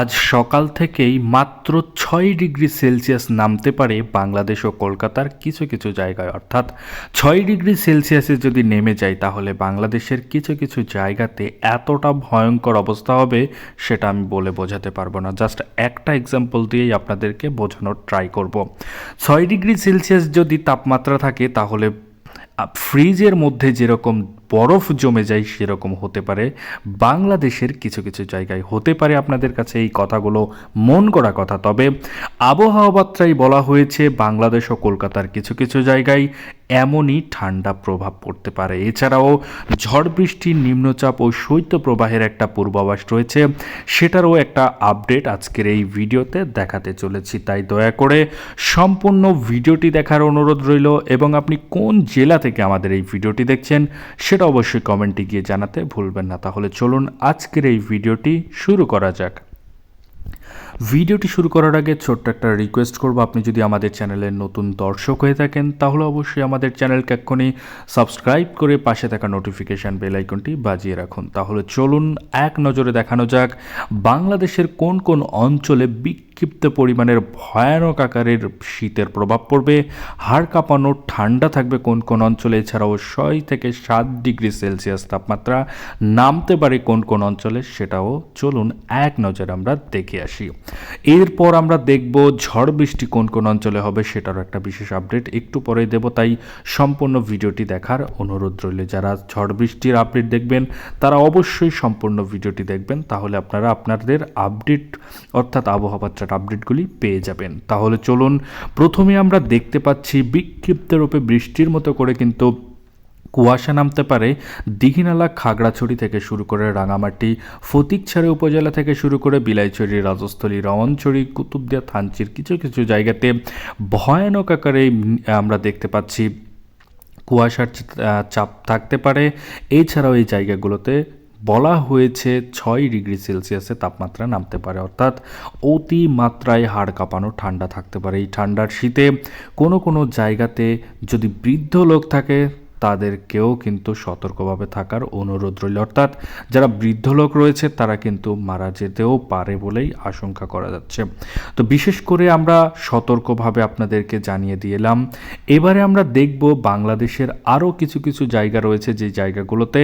আজ সকাল থেকেই মাত্র ছয় ডিগ্রি সেলসিয়াস নামতে পারে বাংলাদেশ ও কলকাতার কিছু কিছু জায়গায়। অর্থাৎ ছয় ডিগ্রি সেলসিয়াসে যদি নেমে যায়, তাহলে বাংলাদেশের কিছু কিছু জায়গাতে এতটা ভয়ঙ্কর অবস্থা হবে সেটা আমি বলে বোঝাতে পারব না। জাস্ট একটা এক্সাম্পল দিয়েই আপনাদেরকে বোঝানোর ট্রাই করব। ছয় ডিগ্রি সেলসিয়াস যদি তাপমাত্রা থাকে, তাহলে ফ্রিজের মধ্যে যেরকম বরফ জমে যায় সেরকম হতে পারে। বাংলাদেশের কিছু কিছু জায়গায় হতে পারে আপনাদের কাছে এই কথাগুলো মন করা কথা। তবে আবহাওয়া বার্তায় বলা হয়েছে, বাংলাদেশ ও কলকাতার কিছু কিছু জায়গায় এমনই ঠান্ডা প্রভাব পড়তে পারে। এছাড়াও ঝড় বৃষ্টির নিম্নচাপ ও শৈত্যপ্রবাহের একটা পূর্বাভাস রয়েছে, সেটারও একটা আপডেট আজকের এই ভিডিওতে দেখাতে চলেছি। তাই দয়া করে সম্পূর্ণ ভিডিওটি দেখার অনুরোধ রইল এবং আপনি কোন জেলা থেকে আমাদের এই ভিডিওটি দেখছেন, সেটা অবশ্যই কমেন্টে গিয়ে জানাতে ভুলবেন না। তাহলে চলুন আজকের এই ভিডিওটি শুরু করা যাক। ভিডিওটি শুরু করার আগে ছোট্ট একটা রিকোয়েস্ট করব। আপনি যদি আমাদের চ্যানেলের নতুন দর্শক হয়ে থাকেন, তাহলে অবশ্যই আমাদের চ্যানেলকে এক্ষুনি সাবস্ক্রাইব করে পাশে থাকা নোটিফিকেশান বেল আইকনটি বাজিয়ে রাখুন। তাহলে চলুন এক নজরে দেখানো যাক, বাংলাদেশের কোন কোন অঞ্চলে বিক্ষিপ্ত পরিমাণের ভয়ানক আকারের শীতের প্রভাব পড়বে, হাড় কাঁপানো, ঠান্ডা থাকবে কোন কোন অঞ্চলে, এছাড়াও ছয় থেকে সাত ডিগ্রি সেলসিয়াস তাপমাত্রা নামতে পারে কোন কোন অঞ্চলে, সেটাও চলুন এক নজরে আমরা দেখে আসি। এরপর আমরা দেখব ঝড় বৃষ্টি কোন কোন অঞ্চলে হবে, সেটারও একটা বিশেষ আপডেট একটু পরে দেব, তাই সম্পূর্ণ ভিডিওটি দেখার অনুরোধ রইল। যারা ঝড় বৃষ্টির আপডেট দেখবেন, তারা অবশ্যই সম্পূর্ণ ভিডিওটি দেখবেন, তাহলে আপনারা আপনাদের আপডেট অর্থাৎ আবহাওয়ার আপডেটগুলি পেয়ে যাবেন। তাহলে চলুন, প্রথমে আমরা দেখতে পাচ্ছি বিক্ষিপ্ত রূপে বৃষ্টির মতো করে কিন্তু কুয়াশা নামতে পারে দিঘিনালা খাগড়াছড়ি থেকে শুরু করে রাঙামাটি, ফতিকছড়ি উপজেলা থেকে শুরু করে বিলাইছড়ি, রাজস্থলী রওয়ানছড়ি কুতুবদিয়া, থানচির কিছু কিছু জায়গাতে ভয়ানক আকারে আমরা দেখতে পাচ্ছি। কুয়াশার চাপ থাকতে পারে। এছাড়াও এই জায়গাগুলোতে বলা হয়েছে ছয় ডিগ্রি সেলসিয়াসে তাপমাত্রা নামতে পারে। অর্থাৎ অতি মাত্রায় হাড় কাঁপানো ঠান্ডা থাকতে পারে। এই ঠান্ডার শীতে কোনো কোনো জায়গাতে যদি বৃদ্ধ লোক থাকে তাদেরকেও কিন্তু সতর্কভাবে থাকার অনুরোধ রইল। অর্থাৎ যারা বৃদ্ধ লোক রয়েছে, তারা কিন্তু মারা যেতেও পারে বলেই আশঙ্কা করা যাচ্ছে। তো বিশেষ করে আমরা সতর্কভাবে আপনাদেরকে জানিয়ে দিয়েলাম এবারে আমরা দেখব বাংলাদেশের আরও কিছু কিছু জায়গা রয়েছে, যে জায়গাগুলোতে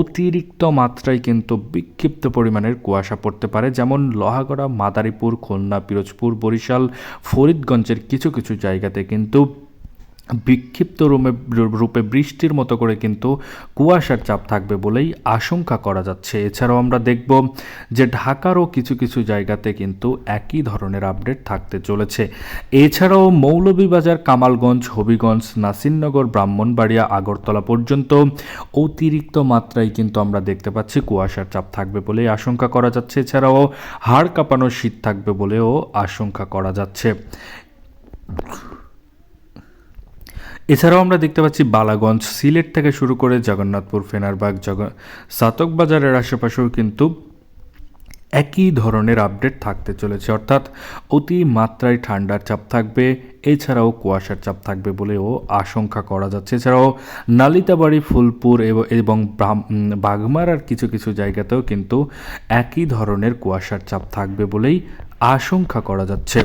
অতিরিক্ত মাত্রায় কিন্তু বিক্ষিপ্ত পরিমাণের কুয়াশা পড়তে পারে, যেমন লোহাগড়া, মাদারীপুর, খুলনা, পিরোজপুর, বরিশাল, ফরিদগঞ্জের কিছু কিছু জায়গাতে কিন্তু বিক্ষিপ্ত রূপে রূপে বৃষ্টির মতো করে কিন্তু কুয়াশার চাপ থাকবে বলেই আশঙ্কা করা যাচ্ছে। এছাড়াও আমরা দেখব যে ঢাকারও কিছু কিছু জায়গাতে কিন্তু একই ধরনের আপডেট থাকতে চলেছে। এছাড়াও মৌলভীবাজার, কামালগঞ্জ, হবিগঞ্জ, নাসিরনগর, ব্রাহ্মণবাড়িয়া, আগরতলা পর্যন্ত অতিরিক্ত মাত্রায় কিন্তু আমরা দেখতে পাচ্ছি কুয়াশার চাপ থাকবে বলেই আশঙ্কা করা যাচ্ছে। এছাড়াও হাড় কাঁপানো শীত থাকবে বলেও আশঙ্কা করা যাচ্ছে। এছাড়াও আমরা দেখতে পাচ্ছি বালাগঞ্জ সিলেট থেকে শুরু করে জগন্নাথপুর, ফেনারবাগ, জগ, সাতক বাজারের আশেপাশেও কিন্তু একই ধরনের আপডেট থাকতে চলেছে। অর্থাৎ অতি মাত্রায় ঠান্ডার চাপ থাকবে, এছাড়াও কুয়াশার চাপ থাকবে বলেও আশঙ্কা করা যাচ্ছে। এছাড়াও নালিতাবাড়ি, ফুলপুর এবং বাগমারার কিছু কিছু জায়গাতেও কিন্তু একই ধরনের কুয়াশার চাপ থাকবে বলেই আশঙ্কা করা যাচ্ছে।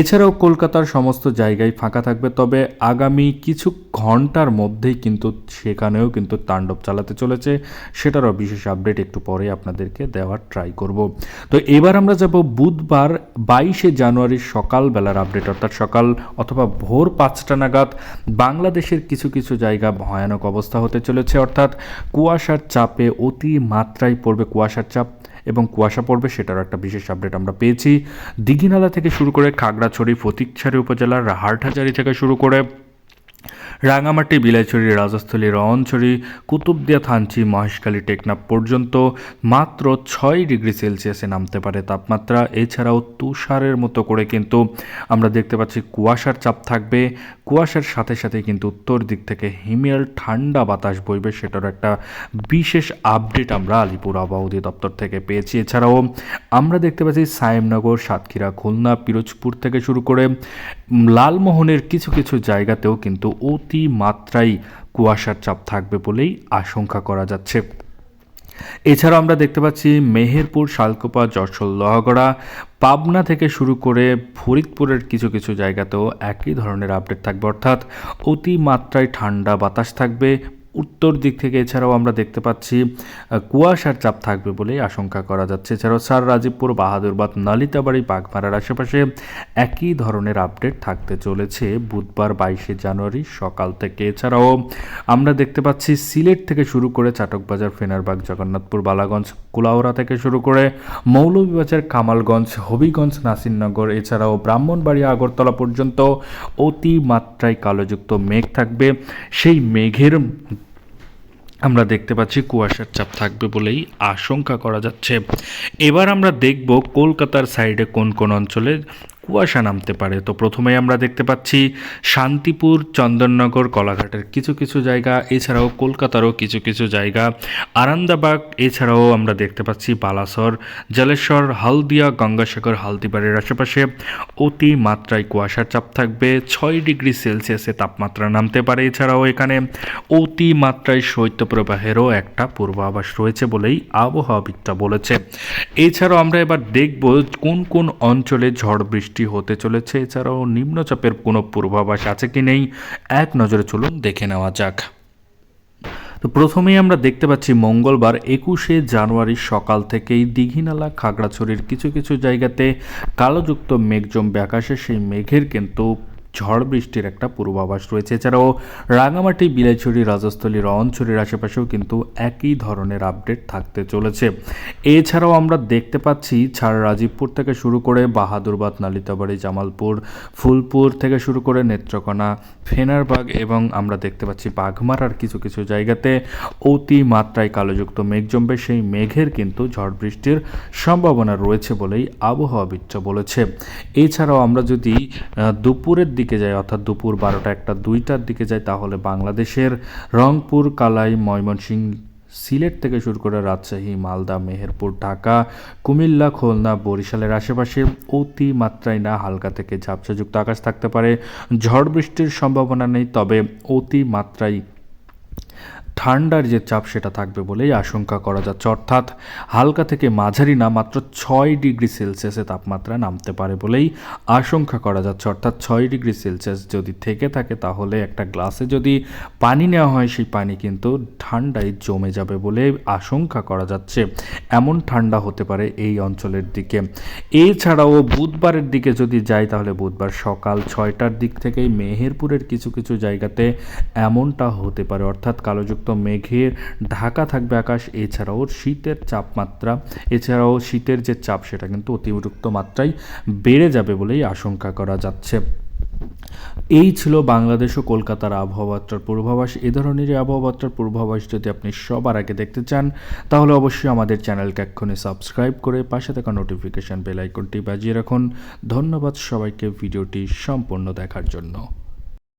এছাড়াও কলকাতার সমস্ত জায়গায় ফাঁকা থাকবে, তবে আগামী কিছু ঘণ্টার মধ্যেই কিন্তু সেখানেও কিন্তু তাণ্ডব চালাতে চলেছে। সেটারও বিশেষ আপডেট একটু পরে আপনাদেরকে দেওয়ার ট্রাই করব। তো এবার আমরা যাব বুধবার বাইশে জানুয়ারির সকালবেলার আপডেট, অর্থাৎ সকাল অথবা ভোর পাঁচটা নাগাদ বাংলাদেশের কিছু কিছু জায়গা ভয়ানক অবস্থা হতে চলেছে। অর্থাৎ কুয়াশার চাপে অতি মাত্রায় পড়বে কুয়াশার চাপ। এবং কুয়াশা পড়বে সেটারও একটা বিশেষ আপডেট আমরা পেয়েছি। দিঘিনালা থেকে শুরু করে খাগড়াছড়ি, ফতিকছড়ি উপজেলার হাটহাজারি থেকে শুরু করে রাঙামাটি, বিলাইছড়ি, রাজস্থলী রওনছড়ি কুতুবদিয়া, থানচি, মহেশখালী টেকনাপ পর্যন্ত মাত্র ছয় ডিগ্রি সেলসিয়াসে নামতে পারে তাপমাত্রা। এছাড়াও তুষারের মতো করে কিন্তু আমরা দেখতে পাচ্ছি কুয়াশার চাপ থাকবে। কুয়াশার সাথে সাথে কিন্তু উত্তর দিক থেকে হিমেল ঠান্ডা বাতাস বইবে, সেটার একটা বিশেষ আপডেট আমরা আলিপুর আবহাওয়া দপ্তর থেকে পেয়েছি। এছাড়াও আমরা দেখতে পাচ্ছি সায়েমনগর, সাতক্ষীরা, খুলনা, পিরোজপুর থেকে শুরু করে লালমোহনের কিছু কিছু জায়গাতেও কিন্তু অতি মাত্রায় কুয়াশার চাপ থাকবে বলেই আশঙ্কা করা যাচ্ছে। এছাড়াও আমরা দেখতে পাচ্ছি মেহেরপুর, শালকোপা, যশোর, লহগড়া, পাবনা থেকে শুরু করে ফরিদপুরের কিছু কিছু জায়গাতেও একই ধরনের আপডেট থাকবে। অর্থাৎ অতিমাত্রায় ঠান্ডা বাতাস থাকবে উত্তর দিক থেকে এছাড়াও আমরা দেখতে পাচ্ছি কুয়াশার চাপ থাকবে বলেই আশঙ্কা করা যাচ্ছে। এছাড়াও সার রাজীবপুর, বাহাদুরবাদ, নালিতাবাড়ি, বাগমারার আশেপাশে একই ধরনের আপডেট থাকতে চলেছে বুধবার বাইশে জানুয়ারি সকাল থেকে। এছাড়াও আমরা দেখতে পাচ্ছি, সিলেট থেকে শুরু করে চাটকবাজার, ফেনারবাগ, জগন্নাথপুর, বালাগঞ্জ, কুলাউড়া থেকে শুরু করে মৌলভীবাজার, কামালগঞ্জ, হবিগঞ্জ, নাসিরনগর, এছাড়াও ব্রাহ্মণবাড়িয়া, আগরতলা পর্যন্ত অতিমাত্রায় কালোযুক্ত মেঘ থাকবে। সেই মেঘের আমরা দেখতে পাচ্ছি কুয়াশার চাপ থাকবে বলেই আশঙ্কা করা যাচ্ছে। এবার আমরা দেখব কলকাতার সাইডে কোন কোন অঞ্চলে কুয়াশা নামতে পারে। তো প্রথমেই আমরা দেখতে পাচ্ছি শান্তিপুর, চন্দননগর, কলাঘাটের কিছু কিছু জায়গা, এছাড়াও কলকাতারও কিছু কিছু জায়গা। আরামদাবাগ এছাড়াও আমরা দেখতে পাচ্ছি বালাসর, জলেশ্বর, হলদিয়া, গঙ্গাসাগর, হালদিবাড়ির আশেপাশে অতি মাত্রায় কুয়াশার চাপ থাকবে। ছয় ডিগ্রি সেলসিয়াসে তাপমাত্রা নামতে পারে। এছাড়াও এখানে অতি মাত্রায় শৈত্যপ্রবাহেরও একটা পূর্বাভাস রয়েছে বলেই আবহাওয়াবিদটা বলেছে। এছাড়াও আমরা এবার দেখব কোন কোন অঞ্চলে ঝড় বৃষ্টি হতে চলেছে। এছাড়াও নিম্নচাপের কোনো পূর্বাভাস আছে কি নেই? এক নজরে চলুন দেখে নেওয়া যাক। তো প্রথমেই আমরা দেখতে পাচ্ছি মঙ্গলবার একুশে জানুয়ারি সকাল থেকেই দীঘিনালা, খাগড়াছড়ির কিছু কিছু জায়গাতে কালোযুক্ত মেঘ জমবে আকাশে সেই মেঘের কিন্তু ঝড় বৃষ্টির একটা পূর্বাভাস রয়েছে। এছাড়াও রাঙামাটি বিলাইছড়ি রাজস্থলী রওয়াঞ্চড়ির আশেপাশেও কিন্তু একই ধরনের আপডেট থাকতে চলেছে। এছাড়াও আমরা দেখতে পাচ্ছি ছাড় রাজীবপুর থেকে শুরু করে বাহাদুরবাদ, নালিতাবাড়ি, জামালপুর, ফুলপুর থেকে শুরু করে নেত্রকোনা, ফেনারবাগ এবং আমরা দেখতে পাচ্ছি বাঘমারার কিছু কিছু জায়গাতে অতি মাত্রায় কালোযুক্ত মেঘ জমবে। সেই মেঘের কিন্তু ঝড় বৃষ্টির সম্ভাবনা রয়েছে বলেই আবহাওয়াবিদরা বলেছে। এছাড়াও আমরা যদি দুপুরের দিকে যাই অর্থাৎ দুপুর বারোটা একটা দুইটার দিকে যায়, তাহলে বাংলাদেশের রংপুর, কালাই ময়মনসিংহ সিলেট থেকে শুরু করে রাজশাহী, মালদা, মেহেরপুর, ঢাকা, কুমিল্লা, খুলনা, বরিশালের আশেপাশে অতিমাত্রায় না হালকা থেকে ঝাপসাযুক্ত আকাশ থাকতে পারে। ঝড় বৃষ্টির সম্ভাবনা নেই, তবে অতি মাত্রায় ঠান্ডার যে চাপ সেটা থাকবে বলেই আশঙ্কা করা যাচ্ছে। অর্থাৎ হালকা থেকে মাঝারি না, মাত্র ছয় ডিগ্রি সেলসিয়াসে তাপমাত্রা নামতে পারে বলেই আশঙ্কা করা যাচ্ছে। অর্থাৎ ছয় ডিগ্রি সেলসিয়াস যদি থেকে থাকে, তাহলে একটা গ্লাসে যদি পানি নেওয়া হয়, সেই পানি কিন্তু ঠান্ডায় জমে যাবে বলে আশঙ্কা করা যাচ্ছে। এমন ঠান্ডা হতে পারে এই অঞ্চলের দিকে। এছাড়াও বুধবারের দিকে যদি যাই, তাহলে বুধবার সকাল ছয়টার দিক থেকেই মেহেরপুরের কিছু কিছু জায়গাতে এমনটা হতে পারে। অর্থাৎ কালোযুক্ত মেঘের ঢাকা থাকবে আকাশ, এছাড়াও শীতের চাপমাত্রা, এছাড়াও শীতের যে চাপ সেটা কিন্তু অতিরিক্ত মাত্রায় বেড়ে যাবে বলেই আশঙ্কা করা যাচ্ছে। এই ছিল বাংলাদেশ ও কলকাতার আবহাওয়াত্রার পূর্বাভাস। এ ধরনেরই আবহাওয়াত্রার পূর্বাভাস যদি আপনি সবার আগে দেখতে চান, তাহলে অবশ্যই আমাদের চ্যানেলকে এক্ষুনি সাবস্ক্রাইব করে পাশে থাকা নোটিফিকেশন বেল আইকনটি বাজিয়ে রাখুন। ধন্যবাদ সবাইকে ভিডিওটি সম্পূর্ণ দেখার জন্য।